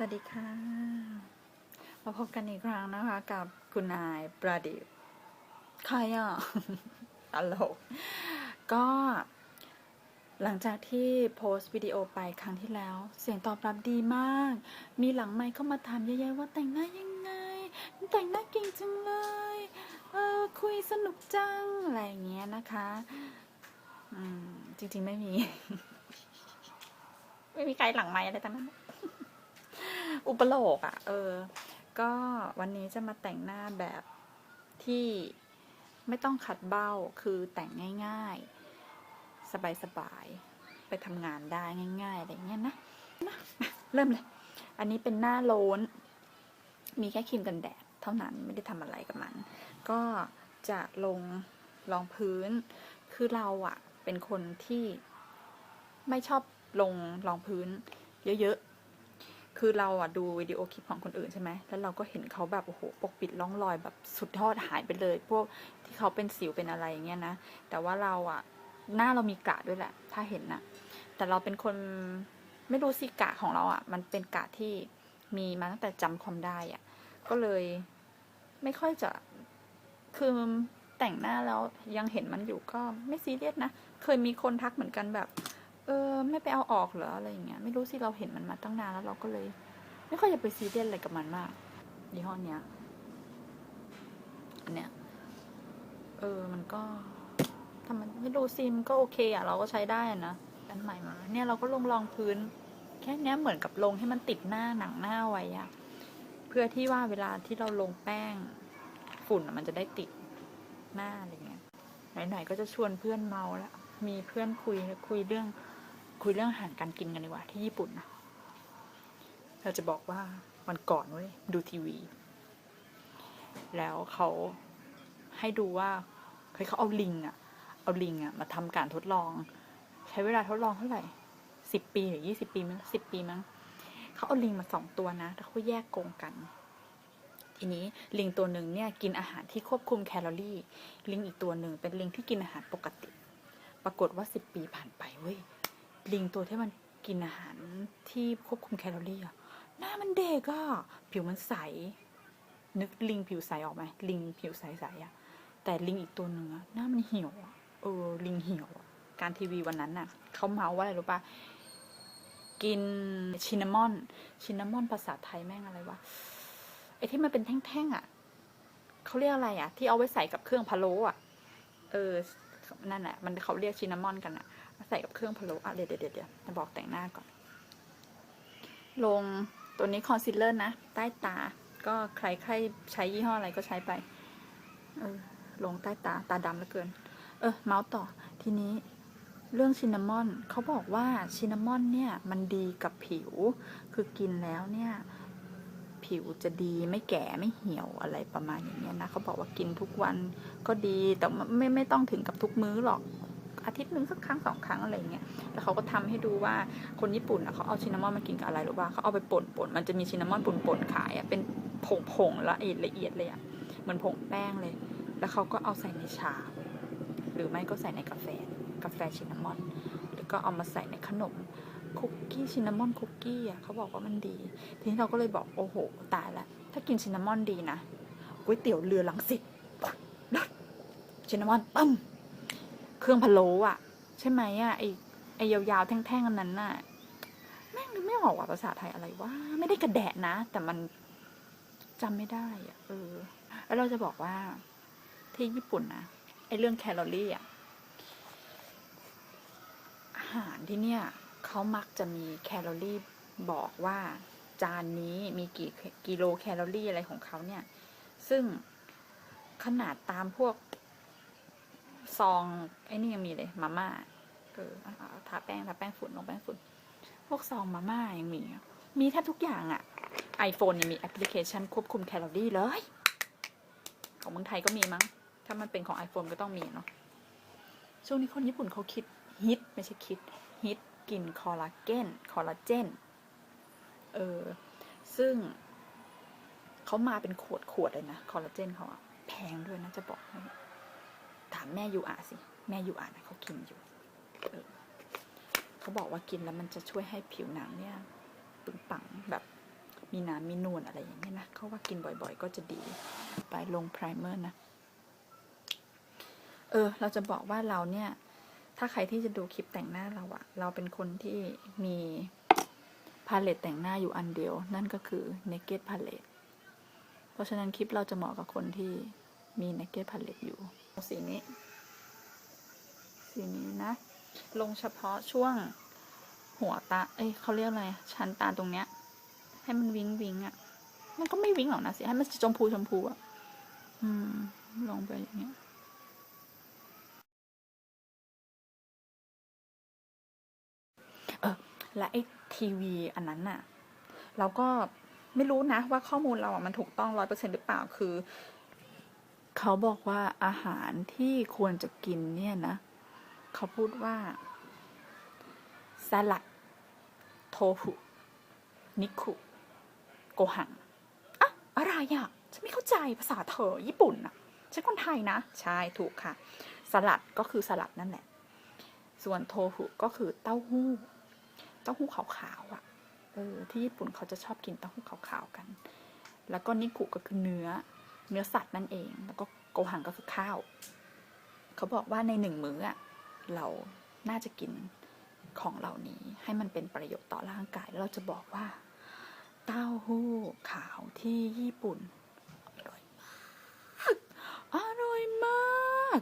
สวัสดีค่ะ มาพบกันอีกครั้งนะคะ กับคุณนายประดิษฐ์ใครอะตลก ก็ หลังจากที่โพสต์วิดีโอไปครั้งที่แล้ว เสียงตอบรับดีมาก มีหลังไมค์เข้ามาถามเยอะๆว่าแต่งหน้ายังไง แต่งหน้าเก่งจังเลย เออคุยสนุกจัง อะไรอย่างเงี้ยนะคะ อืม จริงๆไม่มี ไม่มีใครหลังไมค์อะไรทั้งนั้น อุปโลกอะ่ะ เออ ก็วันนี้จะมาแต่งหน้าแบบที่ไม่ต้องขัดเบ้าคือแต่งง่ายๆ สบายๆ ไปทำงานได้ง่าย ๆ อะไรเงี้ยนะนะเริ่มเลย อันนี้เป็นหน้าโลนมีแค่ครีมกันแดด เท่านั้นไม่ได้ทำอะไรกับมัน ก็จะลงรองพื้น คือเราอะเป็นคนที่ไม่ชอบลงรองพื้น เยอะๆ คือเราอะดูวิดีโอคลิปของคนอื่นใช่ไหม แล้วเราก็เห็นเขาแบบโอ้โหปกปิดร่องรอยแบบสุดทอดหายไปเลย พวกที่เขาเป็นสิวเป็นอะไรอย่างเงี้ยนะ แต่ว่าเราอะหน้าเรามีกะด้วยแหละ ถ้าเห็นนะแต่เราเป็นคนไม่รู้สิกะของเราอะมันเป็นกะที่มีมาตั้งแต่จำความได้อะก็เลยไม่ค่อยจะคือแต่งหน้าแล้วยังเห็นมันอยู่ก็ไม่ซีเรียสนะ เคยมีคนทักเหมือนกันแบบ เออ ไม่ไปเอาออกเหรออะไรอย่างเงี้ย ไม่รู้สิเราเห็นมันมาตั้งนานแล้วเราก็เลย ไม่ค่อยจะไปซีเรียสอะไรกับมันมากยี่ห้อเนี้ยอันเนี้ย เออ มันก็ทำมันไม่รู้ซิมก็โอเคอะ เราก็ใช้ได้อะนะอันใหม่มา เนี่ยเราก็ลงรองพื้น แค่เนี้ยเหมือนกับลงให้มันติดหน้าหนังหน้าไว้อะเพื่อที่ว่าเวลาที่เราลงแป้ง ฝุ่นมันจะได้ติดหน้าอะไรเงี้ยไหนๆก็จะชวนเพื่อนเมาแล้วมีเพื่อนคุยคุยเรื่อง คุยเรื่องอาหารการกินกันดีกว่าที่ญี่ปุ่นนะเราจะบอกว่าวันก่อนเว้ยดูทีวี แล้วเขาให้ดูว่าเฮ้ยเขาเอาลิงอะเอาลิงอะมาทำการทดลอง ใช้เวลาทดลองเท่าไหร่สิบปีหรือยี่สิบปีมั้งสิบปีมั้งเขาเอาลิงมาสองตัวนะแล้วเขาแยกกรงกัน ทีนี้ลิงตัวหนึ่งเนี่ยกินอาหารที่ควบคุมแคลอรี่ ลิงอีกตัวหนึ่งเป็นลิงที่กินอาหารปกติ ปรากฏว่าสิบปีผ่านไปเว้ย ลิงตัวที่มันกินอาหารที่ควบคุมแคลอรี่อะหน้ามันเด็กอะผิวมันใส นึกลิงผิวใสออกไหมลิงผิวใสๆอะแต่ลิงอีกตัวหนึ่งอะหน้ามันเหี่ยวอะเออลิงเหี่ยวการทีวีวันนั้นน่ะเขาเมาว่าอะไรรู้ปะกินชินนามอน ชินนามอนภาษาไทยแม่งอะไรวะไอ้ที่มันเป็นแท่งๆอะเขาเรียกอะไรอะที่เอาไว้ใส่กับเครื่องพะโล้อะเออนั่นแหละมันเขาเรียกชินนามอนกันอะ ใส่กับเครื่องพะโล้อะเดี๋ยวเดี๋ยวเดี๋ยวจะบอกแต่งหน้าก่อน ลงตัวนี้คอนซีลเลอร์นะ ใต้ตา ก็ใครใครใช้ยี่ห้ออะไรก็ใช้ไป เออ ลงใต้ตา ตาดำเหลือเกิน เออ เมาส์ต่อ ทีนี้เรื่องชินนามอน เขาบอกว่าชินนามอนเนี่ย มันดีกับผิว คือกินแล้วเนี่ย ผิวจะดีไม่แก่ไม่เหี่ยวอะไรประมาณอย่างเงี้ยนะ เขาบอกว่ากินทุกวันก็ดี แต่ไม่ไม่ต้องถึงกับทุกมื้อหรอก อาทิตย์หนึ่งสักครั้งสองครั้งอะไรเงี้ยแล้วเขาก็ทำให้ดูว่าคนญี่ปุ่นเขาเอาชินนามอนมากินกับอะไรหรือว่าเขาเอาไปป่นป่นมันจะมีชินนามอนป่นป่นขายอะเป็นผงผงละเอียดละเอียดเลยอะเหมือนผงแป้งเลย แล้วเขาก็เอาใส่ในชา หรือไม่ก็ใส่ในกาแฟกาแฟชินนามอนแล้วก็เอามาใส่ในขนมคุกกี้ชินนามอนคุกกี้อะเขาบอกว่ามันดี ทีนี้เราก็เลยบอกโอ้โหตายละถ้ากินชินนามอนดีนะก๋วยเตี๋ยวเรือลังสิตเลิศชินนามอนตึ้ม รื่องพะโล้อะใช่ไหมอะไอไอยาวๆแท่งๆอันนั้นน่ะแม่งนึกไม่ออกว่าภาษาไทยอะไรว่าไม่ได้กระแดะนะ แต่มันจำไม่ได้อะเออ แล้วเราจะบอกว่า ที่ญี่ปุ่นนะไอเรื่องแคลอรี่อะอาหารที่เนี่ยเขามักจะมีแคลอรี่บอกว่าจานนี้มีกี่กิโลแคลอรี่อะไรของเขาเนี่ย ซึ่งขนาดตามพวก ซองไอ้นี่ยังมีเลยมาม่าเออทาแป้งทาแป้งฝุ่นลงแป้งฝุ่น พวกซองมาม่ายังมี มีแทบทุกอย่างอะ่ะ iPhone ยังมีแอปพลิเคชันควบคุมแคลอรี่เลย ของเมืองไทยก็มีมั้ง ถ้ามันเป็นของ iPhone ก็ต้องมีเนาะช่วงนี้คนญี่ปุ่นเขาคิดฮิตไม่ใช่คิดฮิตกินคอลลาเจนคอลลาเจนเออซึ่งเขามาเป็นขวดขวดเลยนะ คอลลาเจนเขาอะแพงด้วยนะจะบอกให้ ถามแม่ยูอาสิ แม่ยูอานะเขากินอยู่เออเขาบอกว่ากินแล้วมันจะช่วยให้ผิวหนังเนี่ยปึงปังแบบมีน้ำมีนวลอะไรอย่างเงี้ยนะเขาว่ากินบ่อยๆ ก็จะดี ไปลงไพรเมอร์นะ เออ เราจะบอกว่าเราเนี่ย ถ้าใครที่จะดูคลิปแต่งหน้าเราอะเราเป็นคนที่มีพาเลตแต่งหน้าอยู่อันเดียว นั่นก็คือ Naked Palette เพราะฉะนั้นคลิปเราจะเหมาะกับคนที่มี Naked Palette อยู่ สีนี้ สีนี้นะ ลงเฉพาะช่วงหัวตา เอ้ยเขาเรียกอะไร ชั้นตาตรงเนี้ย ให้มันวิงวิงอะมันก็ไม่วิงหรอกนะสิ ให้มันชมพูชมพูอะอืม ลงไปอย่างเงี้ยเออ และไอ้ทีวีอันนั้นน่ะ เราก็ไม่รู้นะว่าข้อมูลเราอะมันถูกต้องร้อยเปอร์เซ็นหรือเปล่า คือ เขาบอกว่าอาหารที่ควรจะกินเนี่ยนะ เขาพูดว่าสลัด โทฟุนิคุโกหังอะอะไรอะฉันไม่เข้าใจภาษาเธอญี่ปุ่นอะฉันคนไทยนะ ใช่ถูกค่ะ สลัดก็คือสลัดนั่นแหละ ส่วนโทฟุก็คือเต้าหู้ เต้าหู้ขาวๆอะเออที่ญี่ปุ่นเขาจะชอบกินเต้าหู้ขาวๆกัน แล้วก็นิกุก็คือเนื้อ เนื้อสัตว์นั่นเอง แล้วก็โกหังก็คือข้าว เขาบอกว่าในหนึ่งมื้อเราน่าจะกินของเหล่านี้ให้มันเป็นประโยชน์ต่อร่างกาย แล้วเราจะบอกว่า เต้าหู้ขาวที่ญี่ปุ่น อร่อยมากอร่อยมาก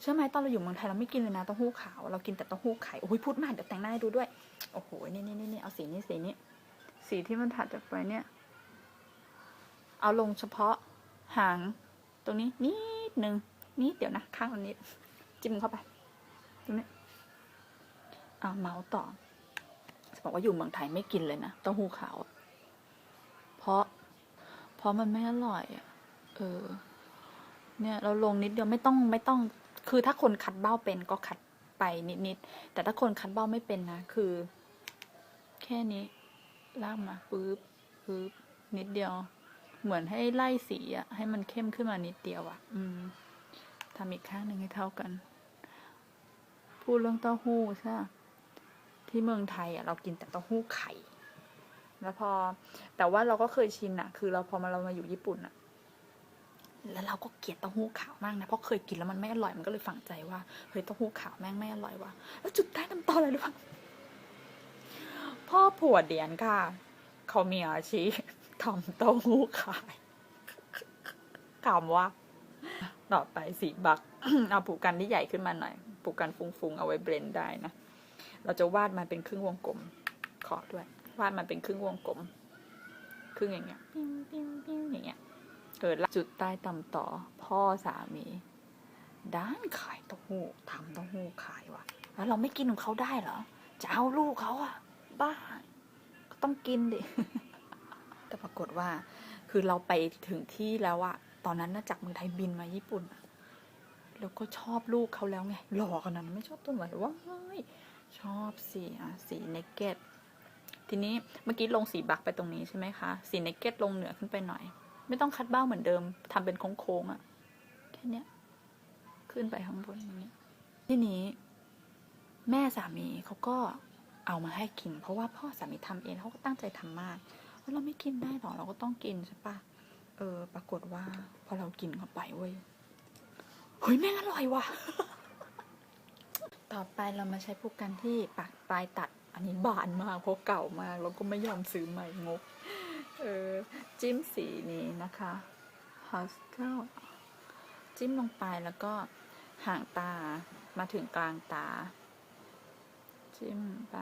เชื่อไหมตอนเราอยู่เมืองไทยเราไม่กินเลยนะเต้าหู้ขาว เรากินแต่เต้าหู้ไข่โอ้ยพูดมากเดี๋ยวแต่งหน้าให้ดูด้วย โอ้โหนี่นี่นี่นี่เอาสีนี้สีนี้สีที่มันถัดจากไปเนี่ย เอาลงเฉพาะ หางตรงนี้นิดนึงนิดเดี๋ยวนะ ข้างละนิดจิ้มเข้าไปตรงนี้เอาเมาส์ต่อจะบอกว่าอยู่เมืองไทยไม่กินเลยนะเต้าหู้ขาว เพราะ เพราะมันไม่อร่อยอะเออ เนี่ยเราลงนิดเดียวไม่ต้องไม่ต้อง คือถ้าคนคัดเบ้าเป็นก็คัดไปนิดๆแต่ถ้าคนคัดเบ้าไม่เป็นนะ คือ แค่นี้ลากมาปึ๊บปึ๊บนิดเดียว เหมือนให้ไล่สีอะให้มันเข้มขึ้นมานิดเดียวอะอืมทำอีกข้างหนึ่งให้เท่ากัน พูดเรื่องเต้าหู้ใช่ที่เมืองไทยอะเรากินแต่เต้าหู้ไข่ แล้วพอ แต่ว่าเราก็เคยชินอะคือเราพอมาเรามาอยู่ญี่ปุ่นอะแล้วเราก็เกลียดเต้าหู้ขาวมากนะเพราะเคยกินแล้วมันไม่อร่อยมันก็เลยฝังใจว่าเฮ้ยเต้าหู้ขาวแม่งไม่อร่อยว่ะแล้วจุดใต้น้ำตาอะไรหรือเปล่าพ่อผัวเดียนค่ะเขามีอาชีพ ทำเต้าหู้ขายถามว่า ต่อไปสีบัก เอาผูกกันที่ใหญ่ขึ้นมาหน่อย ผูกกันฟุ้งๆเอาไว้เบรนด์ได้นะ เราจะวาดมันเป็นครึ่งวงกลม ขอด้วย วาดมันเป็นครึ่งวงกลม ครึ่งอย่างเงี้ย ปิ้งปิ้งปิ้งอย่างเงี้ย เกิดจุดใต้ต่ำต่อ พ่อสามี ด้านขายเต้าหู้ทำเต้าหู้ขายว่ะ แล้วเราไม่กินของเขาได้เหรอ จะเอาลูกเขาอะบ้า ก็ต้องกินดิ แต่ปรากฏว่า คือเราไปถึงที่แล้วอะตอนนั้นนะจากเมืองไทยบินมาญี่ปุ่นอะแล้วก็ชอบลูกเขาแล้วไง หล่อขนาดนั้นไม่ชอบต้นไหนว้ายชอบสีอะสีเนกเก็ตทีนี้เมื่อกี้ลงสีบักไปตรงนี้ใช่ไหมคะ สีเนกเก็ตลงเหนือขึ้นไปหน่อย ไม่ต้องคัดเบ้าเหมือนเดิมทำเป็นโค้งๆอะแค่เนี้ยขึ้นไปข้างบนอย่างนี้ทีนี้ แม่สามีเขาก็เอามาให้กิน เพราะว่าพ่อสามีทำเองเขาก็ตั้งใจทำมาก แล้วเราไม่กินได้หรอเราก็ต้องกินใช่ปะเออ ปรากฏว่า พอเรากินเข้าไปเว้ยเฮ้ยแม่งอร่อยว่ะ ต่อไปเรามาใช้ผู้กันที่ปากปลายตัด อันนี้บานมากเพราะเก่ามากแล้วก็ไม่ยอมซื้อใหม่งก เออ จิ้มสีนี้นะคะพาสเทลจิ้มลงไปแล้วก็ห่างตามาถึงกลางตา จิ้มไป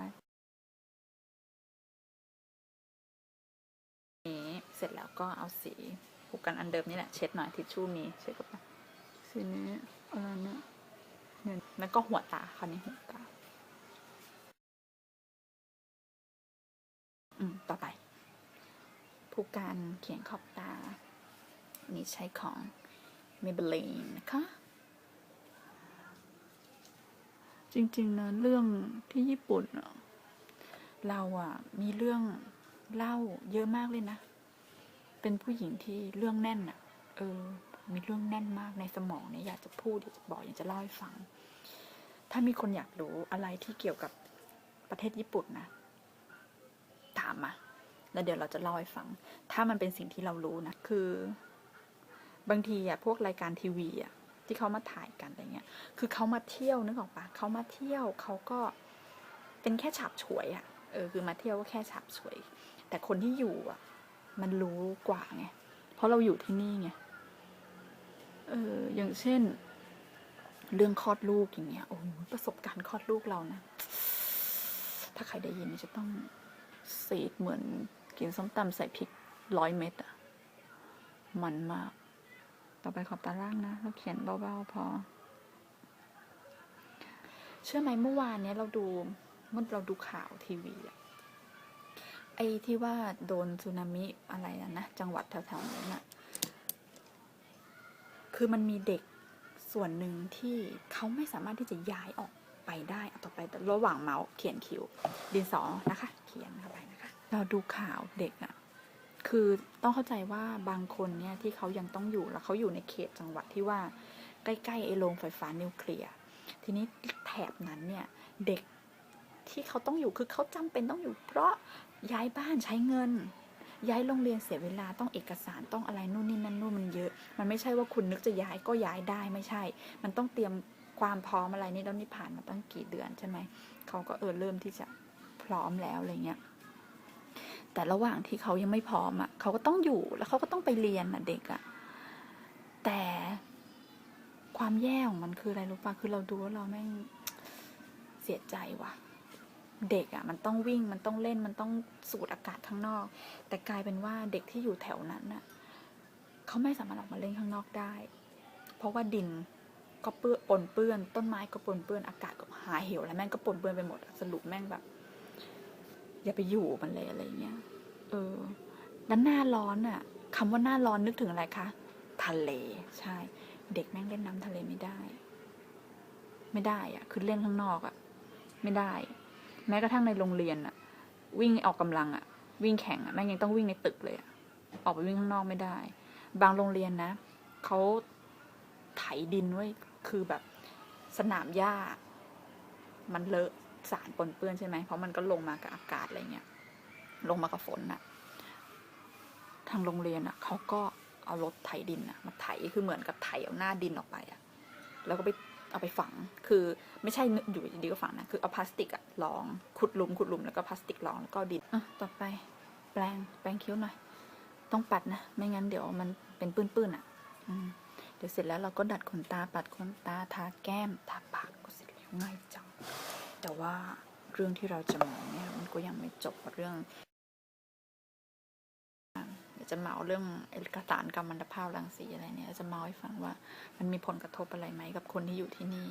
นี้เสร็จแล้วก็เอาสีผูกกันอันเดิมนี่แหละเช็ดหน่อยทิชชู่มีเช็ดกับสีนี้อะไรเนี่ยเนี่ยแล้วก็หัวตาคราวนี้หัวตาอืมต่อไปผู้การเขียนขอบตานี่ใช้ของ Maybelline นะคะจริงๆนะเรื่องที่ญี่ปุ่นเราอะมีเรื่อง เล่าเยอะมากเลยนะ เป็นผู้หญิงที่เรื่องแน่นอะเออ มีเรื่องแน่นมากในสมองเนี่ยอยากจะพูดอยากจะบอกอยากจะเล่าให้ฟัง ถ้ามีคนอยากรู้อะไรที่เกี่ยวกับประเทศญี่ปุ่นนะ ถามมา แล้วเดี๋ยวเราจะเล่าให้ฟัง ถ้ามันเป็นสิ่งที่เรารู้นะ คือ บางทีอะพวกรายการทีวีอะที่เขามาถ่ายกันอะไรเงี้ย คือเขามาเที่ยวนึกออกปะเขามาเที่ยวเขาก็เป็นแค่ฉาบฉวยอะเออ คือมาเที่ยวก็แค่ฉาบฉวย แต่คนที่อยู่อะ มันรู้กว่าไง เพราะเราอยู่ที่นี่ไง เออ อย่างเช่น เรื่องคลอดลูกอย่างเงี้ย โอ้ประสบการณ์คลอดลูกเรานะ ถ้าใครได้ยินจะต้องเสีดเหมือนกินส้มตำใส่พริกร้อยเม็ดอะมันมาก ต่อไปขอบตาล่างนะ เราเขียนเบาๆพอ เชื่อไหมเมื่อวานเนี้ยเราดูเมื่อเราดูข่าวทีวีอะ ไอ้ที่ว่าโดนสึนามิอะไรนะนะจังหวัดแถวๆนั้นอะคือมันมีเด็กส่วนหนึ่งที่เขาไม่สามารถที่จะย้ายออกไปได้เอาต่อไปแต่ระหว่างเมาส์เขียนคิวดินสอนะคะ เขียนเข้าไปนะคะ เราดูข่าวเด็กอะคือต้องเข้าใจว่าบางคนเนี่ยที่เขายังต้องอยู่แล้วเขาอยู่ในเขตจังหวัดที่ว่าใกล้ๆไอ้โรงไฟฟ้านิวเคลียร์ทีนี้แถบนั้นเนี่ยเด็ก ที่เขาต้องอยู่คือเขาจำเป็นต้องอยู่ เพราะย้ายบ้านใช้เงิน ย้ายโรงเรียนเสียเวลาต้องเอกสารต้องอะไรนู่นนี่นั่นนู่นมันเยอะ มันไม่ใช่ว่าคุณนึกจะย้ายก็ย้ายได้ไม่ใช่ มันต้องเตรียมความพร้อมอะไรนี่แล้วนี่ผ่านมาตั้งกี่เดือนใช่ไหมเขาก็เออเริ่มที่จะพร้อมแล้วอะไรเงี้ยแต่ระหว่างที่เขายังไม่พร้อมอะเขาก็ต้องอยู่แล้วเขาก็ต้องไปเรียนอะเด็กอะแต่ความแย่ของมันคืออะไรรู้ปะคือเราดูแล้วเราแม่งเสียใจว่ะ เด็กอะมันต้องวิ่งมันต้องเล่นมันต้องสูดอากาศข้างนอก แต่กลายเป็นว่าเด็กที่อยู่แถวนั้นน่ะเขาไม่สามารถออกมาเล่นข้างนอกได้ เพราะว่าดินก็เปื้อนปนเปื้อน ต้นไม้ก็ปนเปื้อนอากาศก็หาเหวแล้วแม่งก็ปนเปื้อนไปหมดสรุปแม่งแบบ อย่าไปอยู่มันเลยอะไรเงี้ยเออแล้วหน้าร้อนอะคำว่าหน้าร้อนนึกถึงอะไรคะทะเลใช่ เด็กแม่งเล่นน้ำทะเลไม่ได้ ไม่ได้อะคือเล่นข้างนอกอะ ไม่ได้ แม้กระทั่งในโรงเรียนอะวิ่งออกกำลังอะวิ่งแข่งอะแม่งยังต้องวิ่งในตึกเลยอะออกไปวิ่งข้างนอกไม่ได้ บางโรงเรียนนะเขาไถดินไว้คือแบบสนามหญ้า มันเลอะสารปนเปื้อนใช่ไหมเพราะมันก็ลงมากับอากาศอะไรเงี้ยลงมากับฝนน่ะทางโรงเรียนอะเขาก็เอารถไถดินอะมาไถคือเหมือนกับไถเอาหน้าดินออกไปอะแล้วก็ไป เอาไปฝัง คือไม่ใช่อยู่ดีๆก็ฝังนะ คือเอาพลาสติกอะรอง ขุดหลุมขุดหลุมแล้วก็พลาสติกรองแล้วก็ดินอะต่อไปแปรงแปรงคิ้วหน่อย ต้องปัดนะ ไม่งั้นเดี๋ยวมันเป็นปื้นๆอะอืมเดี๋ยวเสร็จแล้วเราก็ดัดขนตาปัดขนตาทาแก้มทาปากก็เสร็จแล้วง่ายจัง แต่ว่าเรื่องที่เราจะมองเนี่ยมันก็ยังไม่จบเรื่อง จะเมาเรื่องเอกสารกัมมันตภาพรังสีอะไรเนี่ย จะเมาให้ฟังว่ามันมีผลกระทบอะไรไหมกับคนที่อยู่ที่นี่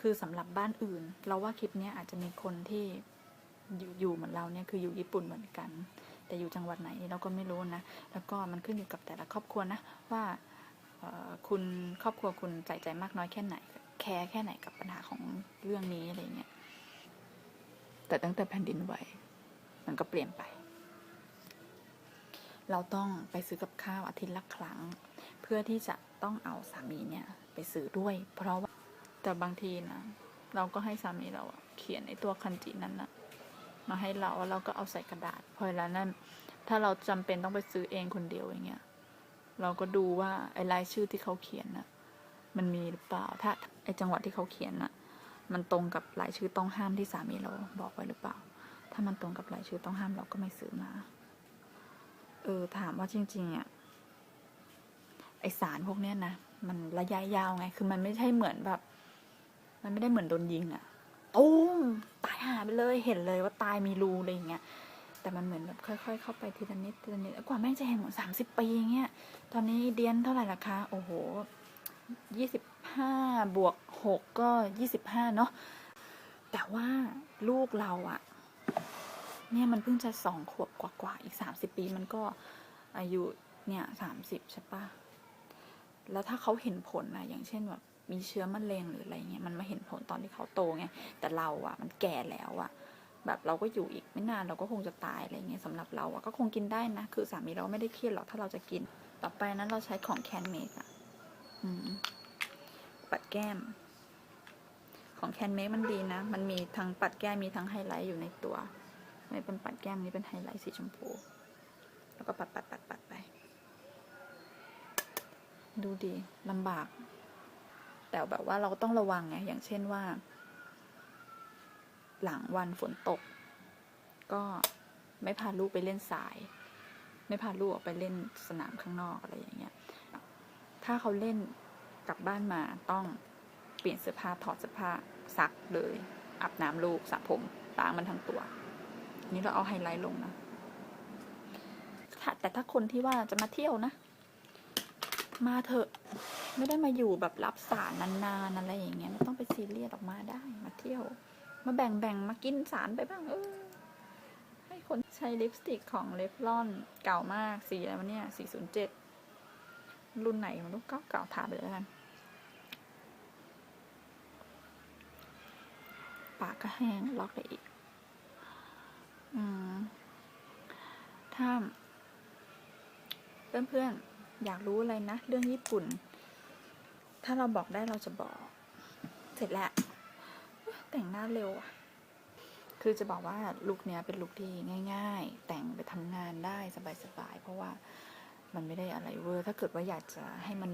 คือสำหรับบ้านอื่น เราว่าคลิปนี้อาจจะมีคนที่อยู่อยู่เหมือนเราเนี่ยคืออยู่ญี่ปุ่นเหมือนกัน แต่อยู่จังหวัดไหนเราก็ไม่รู้นะ แล้วก็มันขึ้นอยู่กับแต่ละครอบครัวนะว่าคุณครอบครัวคุณใส่ใจมากน้อยแค่ไหน แคร์แค่ไหนกับปัญหาของเรื่องนี้อะไรเงี้ยแต่ตั้งแต่แผ่นดินไหวมันก็เปลี่ยนไป เราต้องไปซื้อกับข้าวอาทิตย์ละครั้ง เพื่อที่จะต้องเอาสามีเนี่ยไปซื้อด้วย เพราะว่าแต่บางทีนะเราก็ให้สามีเราเขียนไอ้ตัวคันจินั้นนะมาให้เราแล้วเราก็เอาใส่กระดาษพอเวลานั้นถ้าเราจำเป็นต้องไปซื้อเองคนเดียวอย่างเงี้ยเราก็ดูว่าไอ้รายชื่อที่เขาเขียนน่ะมันมีหรือเปล่าถ้าไอ้จังหวัดที่เขาเขียนน่ะมันตรงกับรายชื่อต้องห้ามที่สามีเราบอกไว้หรือเปล่า ถ้ามันตรงกับรายชื่อต้องห้ามเราก็ไม่ซื้อมา เออถามว่าจริง ๆ อะไอสารพวกเนี้ยนะมันระยะยาวไง คือมันไม่ใช่เหมือนแบบ มันไม่ได้เหมือนโดนยิงอะตุ้มตายหาไปเลยเห็นเลยว่าตายมีรูอะไรอย่างเงี้ย แต่มันเหมือนแบบค่อยๆ เข้าไปทีละนิดทีละนิดกว่าแม่งจะเห็นหมดสามสิบปีอย่างเงี้ย ตอนนี้เดียนเท่าไหร่ละคะโอ้โหยี่สิบห้าบวกหกก็ยี่สิบห้าเนาะแต่ว่าลูกเราอะ เนี่ยมันเพิ่งจะสองขวบกว่าๆอีกสามสิบปีมันก็อายุเนี่ยสามสิบใช่ปะแล้วถ้าเขาเห็นผลนะอย่างเช่นแบบมีเชื้อมะเร็งหรืออะไรเงี้ยมันมาเห็นผลตอนที่เขาโตไงแต่เราอะมันแก่แล้วอะแบบเราก็อยู่อีกไม่นานเราก็คงจะตายอะไรเงี้ยสำหรับเราอะก็คงกินได้นะ คือสามีเราไม่ได้เครียดหรอกถ้าเราจะกิน ต่อไปนั้นเราใช้ของแคนเมกอะปัดแก้ม ของแคนเมกมันดีนะ มันมีทั้งปัดแก้มมีทั้งไฮไลท์อยู่ในตัว ไม่เป็นปัดแก้มนี่เป็นไฮไลท์สีชมพู แล้วก็ปัดปัดปัดปัดไป ดูดีลำบาก แต่แบบว่าเราต้องระวังไง อย่างเช่นว่า หลังวันฝนตก ก็ไม่พาลูกไปเล่นสาย ไม่พาลูกออกไปเล่นสนามข้างนอกอะไรอย่างเงี้ย ถ้าเขาเล่นกลับบ้านมาต้องเปลี่ยนเสื้อผ้าถอดเสื้อผ้าซักเลยอาบน้ำลูกสระผมล้างมันทั้งตัว นี่เราเอาไฮไลท์ลงนะแต่ถ้าคนที่ว่าจะมาเที่ยวนะ มาเถอะไม่ได้มาอยู่แบบรับสารนานๆอะไรอย่างเงี้ยไม่ต้องไปซีเรียสออกมาได้มาเที่ยว มาแบ่งๆมากินสารไปบ้างเออให้คนใช้ลิปสติกของเลฟลอนเก่ามากสีอะไรวะเนี่ยสี่ศูนย์เจ็ดรุ่นไหนของลูกก็เก่าถามไปแล้วกันปากก็แห้งล็อกเลยอีก ถ้าเพื่อนๆอยากรู้อะไรนะ เรื่องญี่ปุ่น ถ้าเราบอกได้เราจะบอก เสร็จแล้ว แต่งหน้าเร็วอะคือจะบอกว่าลุคเนี้ยเป็นลุคที่ง่าย ๆ แต่งไปทำงานได้สบายๆ เพราะว่ามันไม่ได้อะไรเวอร์ ถ้าเกิดว่าอยากจะให้มัน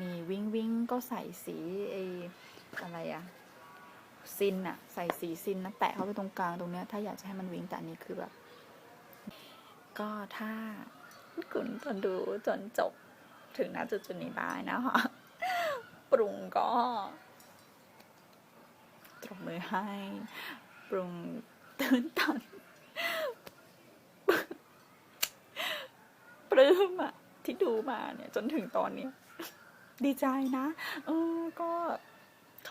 มีวิงวิงก็ใส่สีไออะไรอะ ซินอะใส่สีซินนะแตะเข้าไปตรงกลางตรงเนี้ยถ้าอยากจะให้มันวิงแต่อันนี้คือแบบ ก็ถ้าคุณจนดูจนจบถึงณจุดจุดนี้ได้นะคะปรุงก็ตบมือให้ ปรุงตื่นตันปลื้มอะที่ดูมาเนี่ย จนถึงตอนเนี้ยดีใจนะเออก็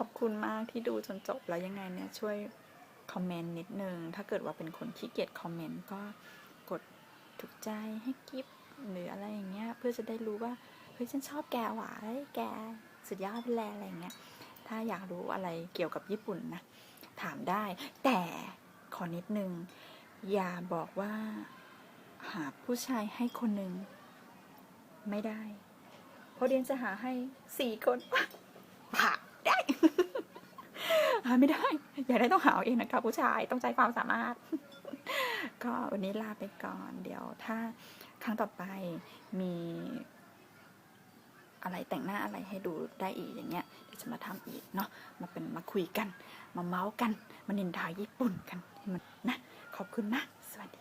อบคุณมากที่ดูจนจบแล้วยังไงเนี่ยช่วยคอมเมนต์นิดนึง ถ้าเกิดว่าเป็นคนขี้เกียจคอมเมนต์ก็กดถูกใจให้กิฟต์หรืออะไรอย่างเงี้ย เพื่อจะได้รู้ว่า เฮ้ย ฉันชอบแกว่ะเฮ้ยแกสุดยอดไปแล้วอะไรอย่างเงี้ย ถ้าอยากรู้อะไรเกี่ยวกับญี่ปุ่นนะ ถามได้ แต่ขอนิดนึง อย่าบอกว่า หาผู้ชายให้คนหนึ่งไม่ได้ เพราะเดียนจะหาให้สี่คนหาาไม่ได้ อย่าได้ต้องหาเองนะคะผู้ชายต้องใจความสามารถ ก็วันนี้ลาไปก่อน เดี๋ยวถ้าครั้งต่อไปมีอะไรแต่งหน้าอะไรให้ดูได้อีกอย่างเงี้ยเดี๋ยวจะมาทำอีกเนาะมาเป็นมาคุยกัน มาเมาส์กัน มานินทาญี่ปุ่นกันมันนะ ขอบคุณนะ สวัสดี